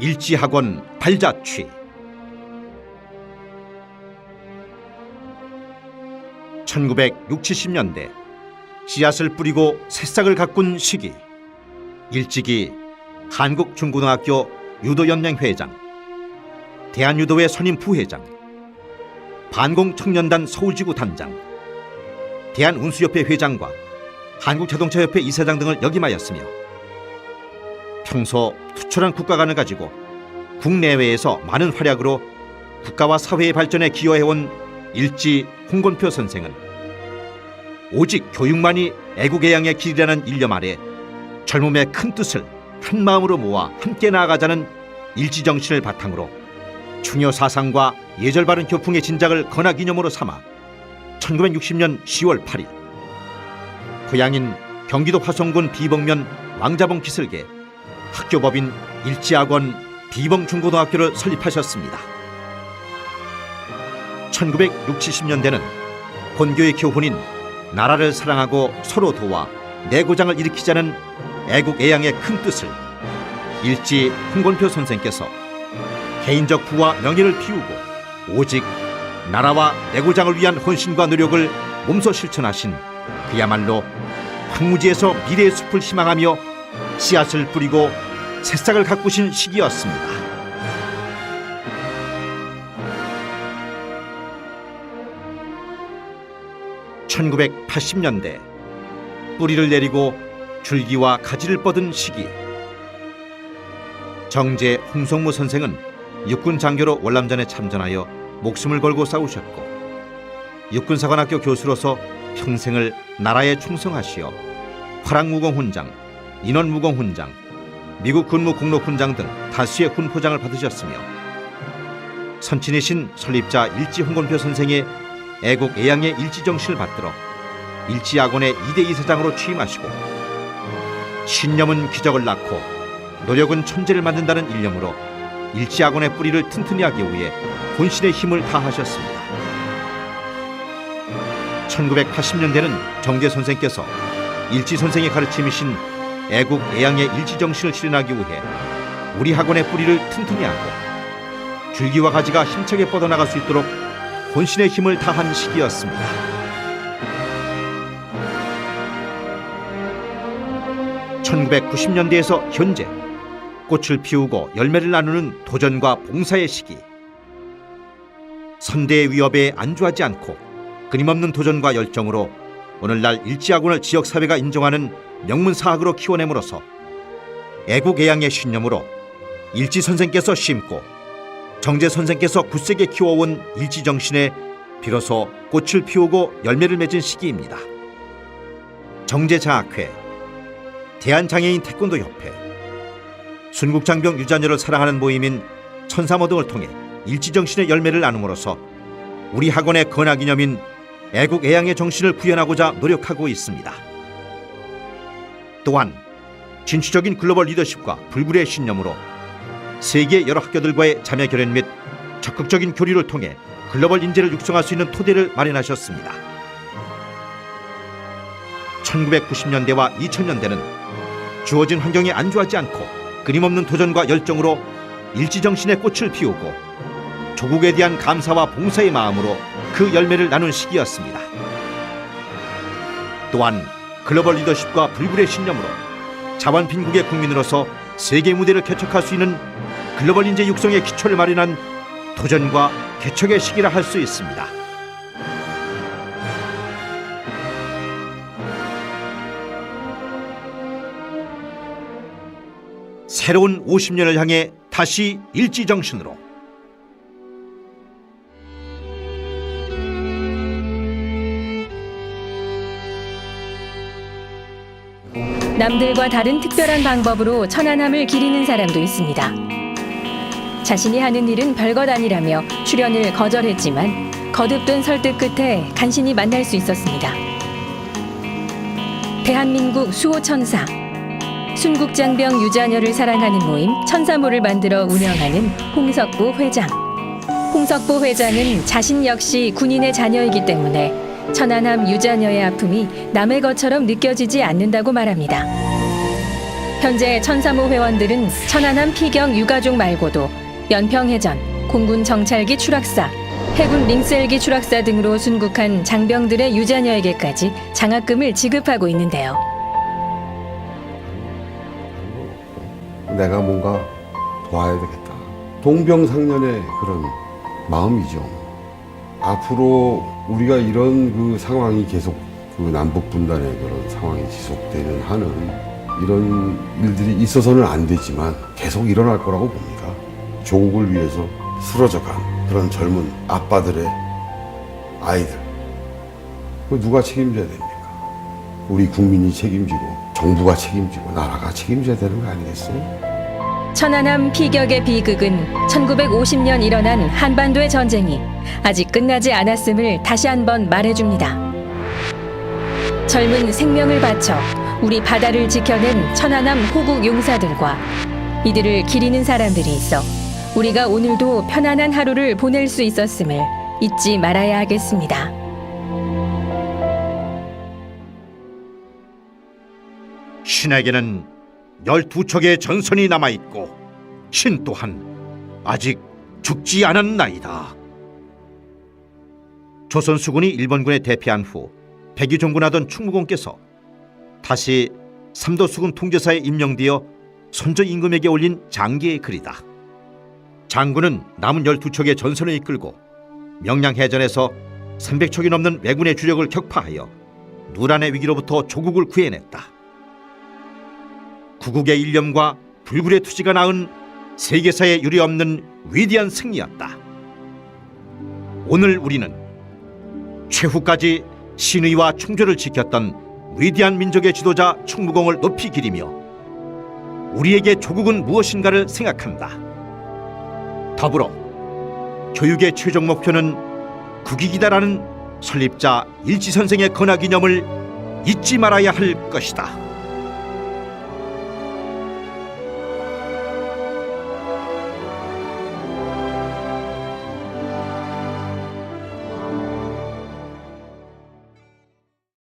일지학원 발자취. (1960, 70년대) 씨앗을 뿌리고 새싹을 가꾼 시기. 일찍이 한국중고등학교 유도연맹 회장 대한유도회 선임 부회장 반공청년단 서울지구 단장 대한운수협회 회장과 한국자동차협회 이사장 등을 역임하였으며 평소 투철한 국가관을 가지고 국내외에서 많은 활약으로 국가와 사회의 발전에 기여해온 일지 홍건표 선생은 오직 교육만이 애국애양의 길이라는 일념 아래 젊음의 큰 뜻을 한 마음으로 모아 함께 나아가자는 일지 정신을 바탕으로 충효 사상과 예절 바른 교풍의 진작을 건화기념으로 삼아 1960년 10월 8일 고향인 경기도 화성군 비봉면 왕자봉 기슬계 학교법인 일지학원 비봉중고등학교를 설립하셨습니다. 1960년대는 본교의 교훈인 나라를 사랑하고 서로 도와 내고장을 일으키자는 애국애양의 큰 뜻을 일지 홍건표 선생께서 개인적 부와 명예를 비우고 오직 나라와 내고장을 위한 헌신과 노력을 몸소 실천하신 그야말로 황무지에서 미래의 숲을 희망하며 씨앗을 뿌리고 새싹을 가꾸신 시기였습니다. (1980년대) 뿌리를 내리고 줄기와 가지를 뻗은 시기 정제 홍성무 선생은 육군 장교로 월남전에 참전하여 목숨을 걸고 싸우셨고 육군사관학교 교수로서 평생을 나라에 충성하시어 화랑무공훈장, 인원무공훈장, 미국 군무 공로훈장 등 다수의 훈포장을 받으셨으며 선친이신 설립자 일지 홍건표 선생의 애국 애양의 일지 정신을 받들어 일지학원의 2대 이사장으로 취임하시고 신념은 기적을 낳고 노력은 천재를 만든다는 일념으로 일지학원의 뿌리를 튼튼히 하기 위해 본신의 힘을 다하셨습니다. 1980년대는 정재 선생께서 일지 선생의 가르침이신 애국 애양의 일지 정신을 실현하기 위해 우리 학원의 뿌리를 튼튼히 하고 줄기와 가지가 힘차게 뻗어나갈 수 있도록 본신의 힘을 다한 시기였습니다. (1990년대에서) 현재 꽃을 피우고 열매를 나누는 도전과 봉사의 시기 선대의 위협에 안주하지 않고 끊임없는 도전과 열정으로 오늘날 일지학원을 지역사회가 인정하는 명문 사학으로 키워냄으로써 애국애양의 신념으로 일지 선생께서 심고 정재 선생께서 굳세게 키워온 일지 정신에 비로소 꽃을 피우고 열매를 맺은 시기입니다. 정제자학회, 대한장애인 태권도협회, 순국장병 유자녀를 사랑하는 모임인 천사모 등을 통해 일지정신의 열매를 나눔으로써 우리 학원의 건화기념인 애국애양의 정신을 구현하고자 노력하고 있습니다. 또한 진취적인 글로벌 리더십과 불굴의 신념으로 세계 여러 학교들과의 자매 결연 및 적극적인 교류를 통해 글로벌 인재를 육성할 수 있는 토대를 마련하셨습니다. 1990년대와 2000년대는 주어진 환경에 안주하지 않고 끊임없는 도전과 열정으로 일지정신의 꽃을 피우고 조국에 대한 감사와 봉사의 마음으로 그 열매를 나눈 시기였습니다. 또한 글로벌 리더십과 불굴의 신념으로 자원 빈국의 국민으로서 세계 무대를 개척할 수 있는 글로벌 인재 육성의 기초를 마련한 도전과 개척의 시기라 할 수 있습니다. 새로운 50년을 향해 다시 일지정신으로 남들과 다른 특별한 방법으로 천안함을 기리는 사람도 있습니다. 자신이 하는 일은 별것 아니라며 출연을 거절했지만 거듭된 설득 끝에 간신히 만날 수 있었습니다. 대한민국 수호천사 순국장병 유자녀를 사랑하는 모임 천사모를 만들어 운영하는 홍석보 회장. 홍석보 회장은 자신 역시 군인의 자녀이기 때문에 천안함 유자녀의 아픔이 남의 것처럼 느껴지지 않는다고 말합니다. 현재 천사모 회원들은 천안함 피경 유가족 말고도 연평해전, 공군 정찰기 추락사, 해군 링셀기 추락사 등으로 순국한 장병들의 유자녀에게까지 장학금을 지급하고 있는데요. 내가 뭔가 도와야 되겠다. 동병상련의 그런 마음이죠. 앞으로 우리가 이런 그 상황이 계속 그 남북 분단의 그런 상황이 지속되는 한은 이런 일들이 있어서는 안 되지만 계속 일어날 거라고 봅니다. 조국을 위해서 쓰러져간 그런 젊은 아빠들의 아이들. 그 누가 책임져야 됩니까? 우리 국민이 책임지고 정부가 책임지고 나라가 책임져야 되는 거 아니겠어요? 천안함 피격의 비극은 1950년 일어난 한반도의 전쟁이 아직 끝나지 않았음을 다시 한번 말해줍니다. 젊은 생명을 바쳐 우리 바다를 지켜낸 천안함 호국 용사들과 이들을 기리는 사람들이 있어 우리가 오늘도 편안한 하루를 보낼 수 있었음을 잊지 말아야 하겠습니다. 신에게는 열두 척의 전선이 남아 있고 신 또한 아직 죽지 않았나이다. 조선 수군이 일본군에 대피한 후 백의종군하던 충무공께서 다시 삼도 수군 통제사에 임명되어 선조 임금에게 올린 장기의 글이다. 장군은 남은 열두 척의 전선을 이끌고 명량해전에서 300척이 넘는 왜군의 주력을 격파하여 누란의 위기로부터 조국을 구해냈다. 구국의 일념과 불굴의 투지가 낳은 세계사에 유례없는 위대한 승리였다. 오늘 우리는 최후까지 신의와 충조를 지켰던 위대한 민족의 지도자 충무공을 높이 기리며 우리에게 조국은 무엇인가를 생각한다. 더불어 교육의 최종 목표는 국익이다라는 설립자 일지 선생의 건화 기념을 잊지 말아야 할 것이다.